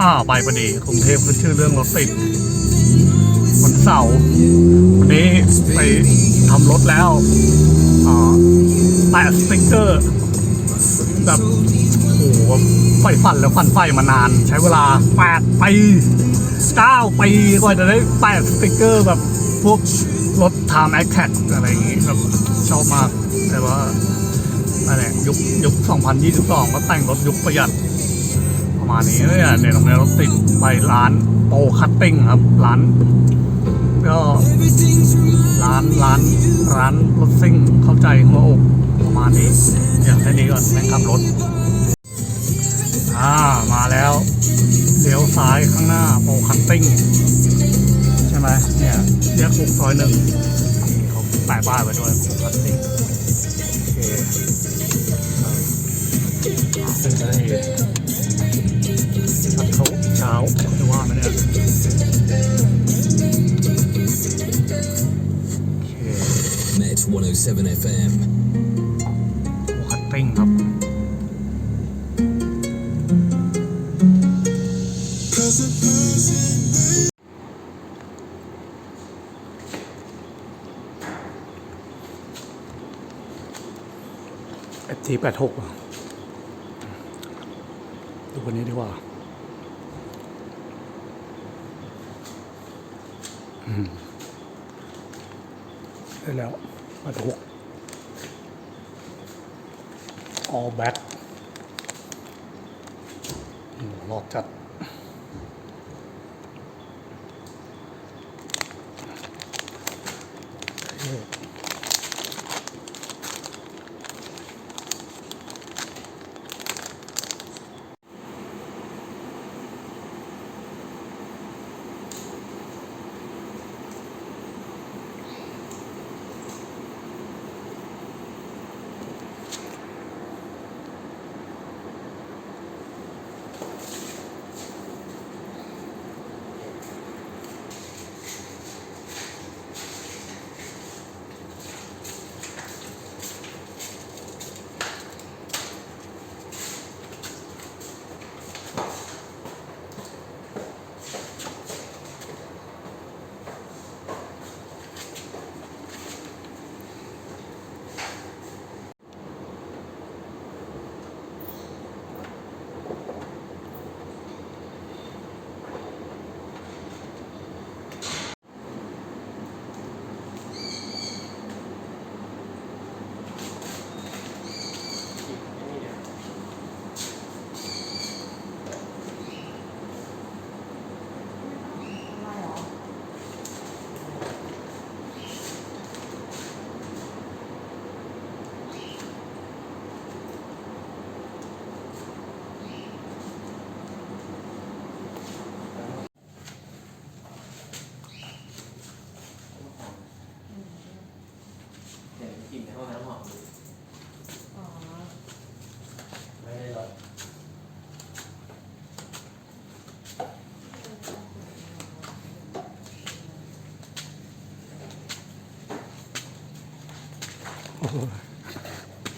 อ้าวไปพอดีกรุงเทพขึ้นชื่อเรื่องรถติดวันเสาร์วันนี้ไปทำรถแล้วอ่าแปะสติ๊กเกอร์แบบโอ้โหไฟฝันแล้วฝันไฟมานาน ใช้เวลาแปดปีเก้าปีกว่าจะได้แปะสติ๊กเกอร์แบบพวกรถทามแอคแท็กอะไรอย่างงี้แบบชอบมาก แต่ว่าอะไรยุคยุค 2022 ก็แต่งรถยุคประหยัด ประมาณนี้เนี่ยเนี่ยตรงนี้รถติดไปร้านโปคัตติ้งครับ ร้าน ก็ร้านร้านร้านรถซิ่งเข้าใจหัวอกประมาณนี้อย่างแค่นี้ก่อนแม่งขับรถอ่ามาแล้วเลี้ยวซ้ายข้างหน้าโปคัตติ้งใช่ไหมเนี่ยแยกคุกซอยหนึ่งเขาแปะป้ายไว้ด้วยโปคัตติ้งโอเคครับซึ่งจะได้ 107 FM. โปคัตติ้งครับเอฟทีแปดหกดูคนนี้ดีกว่า อืมได้แล้ว มาดู all back อืมรอดจัดเ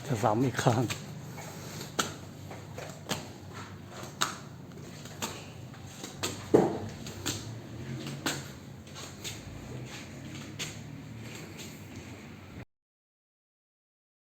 จะซ้ำอีกครั้ง